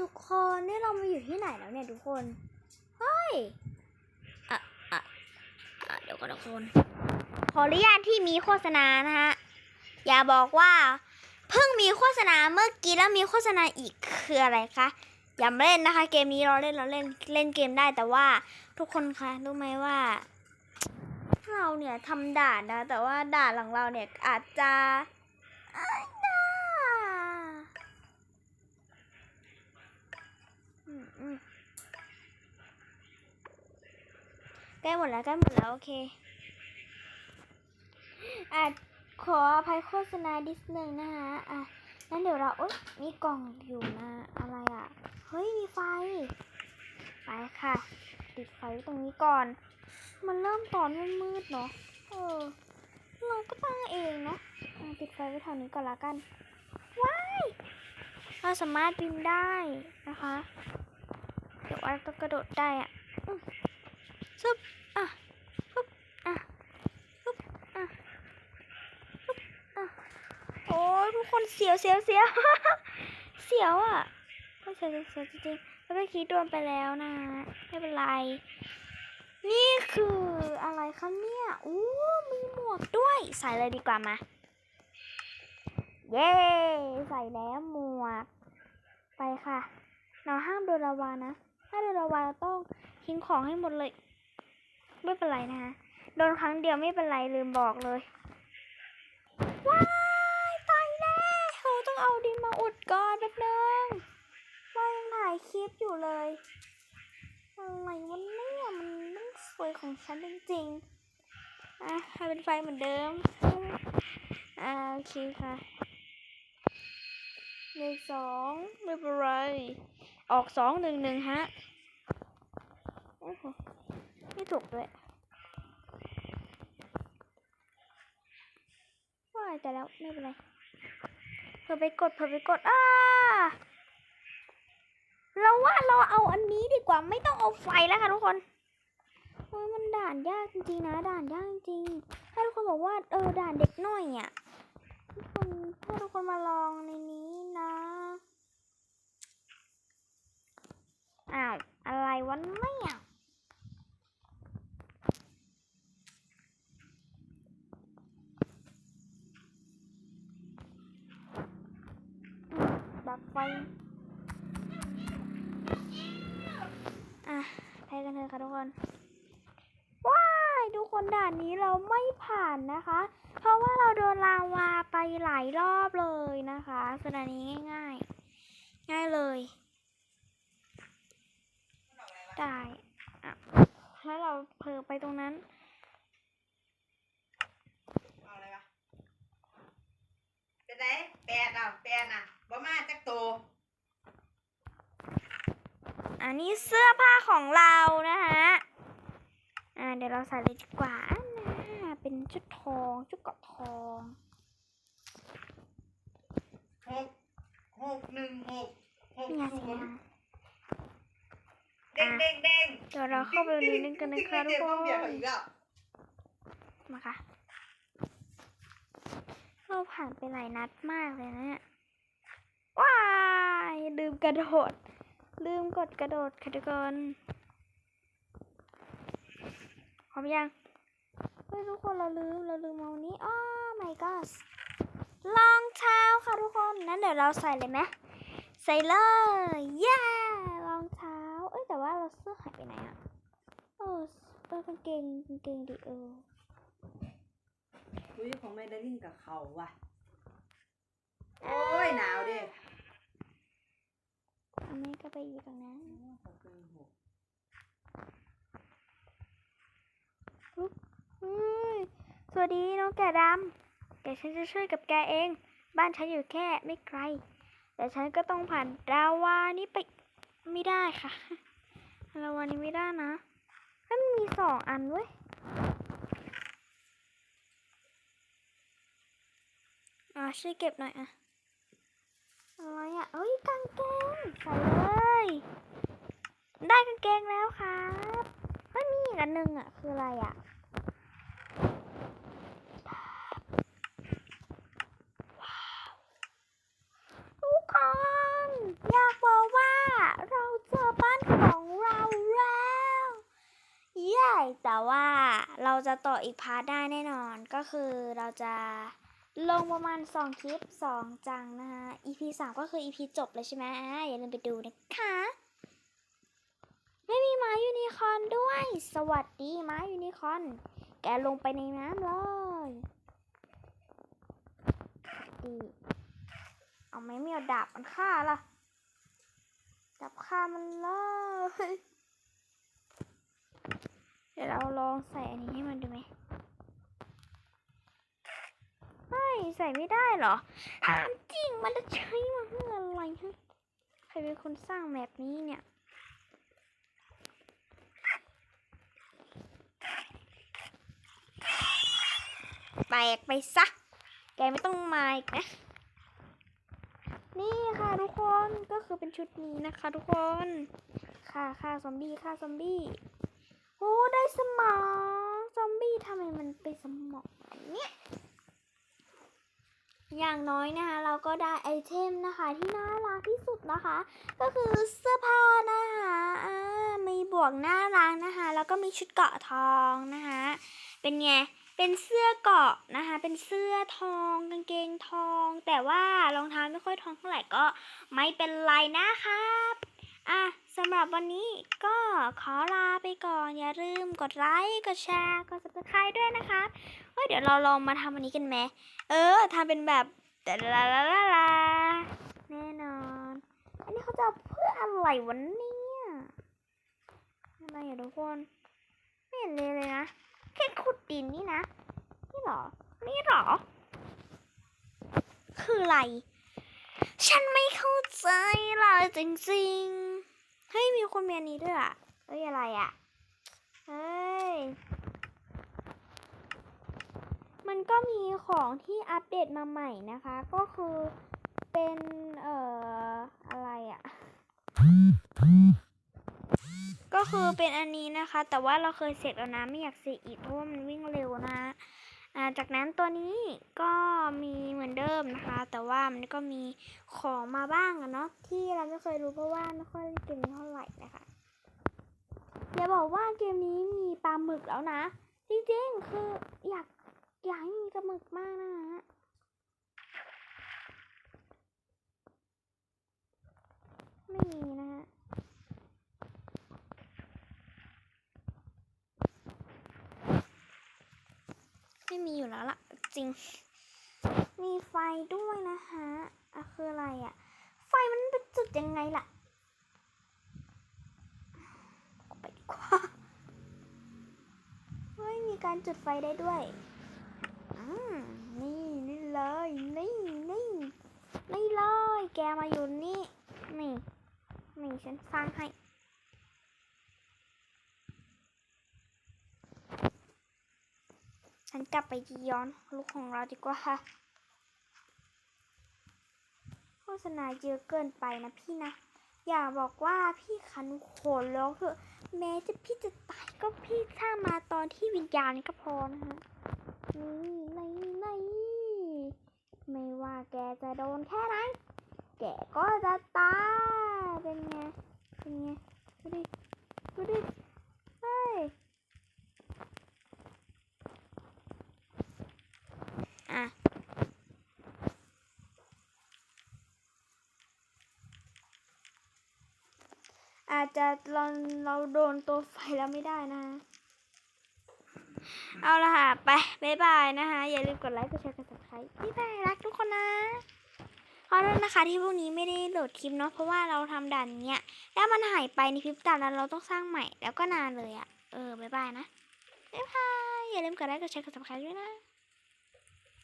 ทุกคนนี่เรามาอยู่ที่ไหนแล้วเนี่ยทุกคนเฮ้ยอะอะอะเดี๋ยวก่อนทุกคน ขออนุญาตที่มีโฆษณานะฮะอย่าบอกว่าเพิ่งมีโฆษณาเมื่อกี้แล้วมีโฆษณาอีกคืออะไรคะอย่ามาเล่นนะคะ เกมนี้เราเล่นเราเล่นเล่นเกมได้แต่ว่าทุกคนคะรู้ไหมว่าเราเนี่ยทำด่านนะ แต่ว่าด่านของเราเนี่ยอาจจะอ้ายนะอืมอืม ใกล้หมดแล้วใกล้หมดแล้วโอเคอาจขออภัยโฆษณาดิสนึงนะคะอะงั้นเดี๋ยวเราอุ๊ยมีกล่องอยู่นะอะไรอะ เฮ้ย มีไฟ ไปค่ะ ติดไฟตรงนี้ก่อน มันเริ่มตอนมืดๆเนาะเออ เราก็ตั้งเองเนาะติดไฟไว้แถวนี้ก่อนละกัน ว้ายเราสามารถบินได้นะคะ เดี๋ยวว่าต้องกระโดดได้อะซึบ อะปึ๊บอะปึ๊บอะปึ๊บอะโอ้ยทุกคนเสียวเสียวเสียวเสียวอะก็เสียวเสียวจริงๆแล้วก็คิดโดนไปแล้วนะ ไม่เป็นไร นี่คืออะไรคะเนี่ยอู้มีหมวกด้วย ใส่เลยดีกว่ามาเย้ ใส่แล้วหมวก ไปค่ะเราห้ามโดนลาวานะ ถ้าโดนลาวาเราต้องทิ้งของให้หมดเลย ไม่เป็นไรนะคะโดนครั้งเดียวไม่เป็นไรลืมบอกเลย ว้ายตายแล้วต้องเอาดินมาอุดก่อนแป๊บนึงว่ายังถ่ายคลิปอยู่เลย อะไรวะเนี่ยมันมันสวยของฉันจริงๆ อะให้เป็นไฟเหมือนเดิม อ่าโอเคค่ะเลขสองไม่เป็นไร ออกสองหนึ่งหนึ่งฮะ ไม่ถูกเลยว่าแต่แล้วไม่เป็นไรเพิ่อไปกดเพิ่อไปกดอ้าเราว่าเราเอาอันนี้ดีกว่าไม่ต้องเอาไฟแล้วค่ะทุกคนเฮ้ยมันด่านยากจริงๆนะด่านยากจริงถ้าทุกคนบอกว่าเออด่านเด็กน้อยอะทุกคนถ้าทุกคนมาลองในนี้นะอ้าวอะไรวะเนี่ยอืม ดับไฟ อะไปกันเถอะค่ะทุกคน ว้ายทุกคนด่านนี้เราไม่ผ่านนะคะ เพราะว่าเราโดนลาวาไปหลายรอบเลยนะคะส่วนอันนี้ง่าย ๆ ง่ายเลย ได้อะแล้วเราเผลอไปตรงนั้น เอาอะไรวะ เป็นไรแปดอะแปดอะบ่มาจักโตอันนี้เสื้อผ้าของเรานะคะอ่าเดี๋ยวเราใส่เลยดีกว่าอ่าเป็นชุดทองชุดเกาะทองหกหกหนึ่งหกหกนี่ไงศูสัญนย์ญาณเด้งเด้งเด้งเดี๋ยวเราเข้าไปดูนึงกันนะคะทุกคนเดี๋ยวอีกแล้วมาค่ะ เราผ่านไปหลายนัดมากเลยนะเนี่ยว้ายลืมกระโดด ลืมกดกระโดดค่ะทุกคนพร้อมยังเฮ้ยทุกคนเราลืมเราลืมเอานี้อ้อ my god รองเท้าค่ะทุกคนนั้นเดี๋ยวเราใส่เลยไหมใส่เลยเย้รองเท้า เอ้ยแต่ว่าเราเสื้อหายไปไหนอะเออเออกางเกงกางเกงดิเออ อุ้ยของแม่ดารินกับเขาว่ะ โอ้ยหนาวเด้อันนี้ก็ไปอยู่ตรงนั้นหกหนึ่งหกเฮ้ยสวัสดีน้องแกะดำเดี๋ยวฉันจะช่วยกับแกเอง บ้านฉันอยู่แค่ไม่ไกล แต่ฉันก็ต้องผ่านดาวานี้ไปไม่ได้ค่ะดาวานี้ไม่ได้นะถ้ามันมีสองอันเว้ย อ๋อช่วยเก็บหน่อยอะอะไรอะเอ้ยกางเกงใส่เลยได้กางเกงแล้วครับไม่มีอีกอันหนึ่งอะ คืออะไรอะทุกคนอยากบอกว่าเราเจอบ้านของเราแล้วเย้แต่ว่าเราจะต่ออีกพาร์ทได้แน่นอนก็คือเราจะ ลงประมาณ 2 คลิป 2 จังนะคะ EP 3 ก็คือ EP จบเลยใช่ไหมอ่าอย่าลืมไปดูนะคะ ไม่มีม้ายูนิคอนด้วย สวัสดีม้ายูนิคอนแกลงไปในน้ำเลยดีเอาไหมไม่เอาดาบมันฆ่าล่ะจับฆ่ามันเลย เดี๋ยวเราลองใส่อันนี้ให้มันดูไหมไม่ ใส่ไม่ได้เหรอถามจริงมันจะใช้มาเพื่ออะไรฮะใครเป็นคนสร้างแบบนี้เนี่ยแตกไปซะ แกไม่ต้องมาอีกนะ นี่ค่ะทุกคน ก็คือเป็นชุดนี้นะคะทุกคน ค่ะค่ะซอมบี้ค่ะซอมบี้ โอ้ได้สมอง ซอมบี้ทำไมมันเป็นสมองเนี่ย อย่างน้อยนะคะ เราก็ได้ไอเทมนะคะที่น่ารักที่สุดนะคะ ก็คือเสื้อผ้านะคะอ่ามีบวกน่ารักนะคะ แล้วก็มีชุดเกาะทองนะคะ เป็นไงเป็นเสื้อเกาะนะคะ เป็นเสื้อทองกางเกงทอง แต่ว่ารองเท้าไม่ค่อยทองเท่าไหร่ก็ไม่เป็นไรนะครับอะำหรับวันนี้ก็ขอลาไปก่อน อย่าลืมกดไลค์ กดแชร์ กด subscribe ด้วยนะคะเฮ้ยเดี๋ยวเราลองมาทำอันนี้กันไหม เออทำเป็นแบบแต่ลาลาลาลาแน่นอน อันนี้เขาจะเพื่ออะไรวันนี้อะไรอะทุกคน ไม่เห็นเลยเลยนะ แค่ขุดดินนี่นะ นี่หรอ นี่หรอ คืออะไร ฉันไม่เข้าใจเลยจริงๆ เฮ้ยมีคนเมีอันนี้ด้วยอะเฮ้ยอะไรอะ เฮ้ย มันก็มีของที่อัปเดตมาใหม่นะคะ ก็คือเป็นเอ่ออะไรอะ ก็คือเป็นอันนี้นะคะ แต่ว่าเราเคยเสกแล้วนะไม่อยากเสกอีกเพราะว่ามันวิ่งเร็วนะ จากนั้นตัวนี้ก็มีเหมือนเดิมนะคะ แต่ว่ามันก็มีของมาบ้างอะเนาะที่เราไม่เคยรู้เพราะว่าไม่ค่อยเล่นเกมนี้เท่าไหร่นะคะอย่าบอกว่าเกมนี้มีปลาหมึกแล้วนะ จริงๆคืออยากอยากให้มีปลาหมึกมากนะฮะไม่มีนะฮะ ไม่มีอยู่แล้วล่ะ จริง มีไฟด้วยนะคะอะคืออะไรอะ่ะไฟมันเป็นจุดยังไงล่ะไปดีกว่าเฮ้ยมีการจุดไฟได้ด้วยอืมนี่นี่เลยนี่นี่นี่เลย แกมาอยู่นี่นี่นี่ฉันสร้างให้ ฉันกลับไปย้อนลูกของเราดีกว่าค่ะโฆษณาเยอะเกินไปนะพี่นะ อย่าบอกว่าพี่คันโขนร้องเถอะ แม้จะพี่จะตายก็พี่ถ้ามาตอนที่วิญญาณก็พอนะคะนี่นี่นี่ไม่ว่าแกจะโดนแค่ไหนแกก็จะตายเป็นไงเป็นไงดูดิดูดิ เฮ้ย อะ อาจจะเราเราโดนตัวไฟแล้วไม่ได้นะ เอาละค่ะ ไปบ๊ายบายนะคะ อย่าลืมกดไลค์กดแชร์กด subscribe บ๊ายบายรักทุกคนนะขอโทษนะคะที่พวกนี้ไม่ได้โหลดคลิปเนาะเพราะว่าเราทำด่านเนี้ยแล้วมันหายไปในพริบตาแล้วเราต้องสร้างใหม่แล้วก็นานเลยอะ่ะเออบ๊ายบายนะบ๊ายบายอย่าลืมกดไลค์กดแชร์กด subscribe ด้วยนะ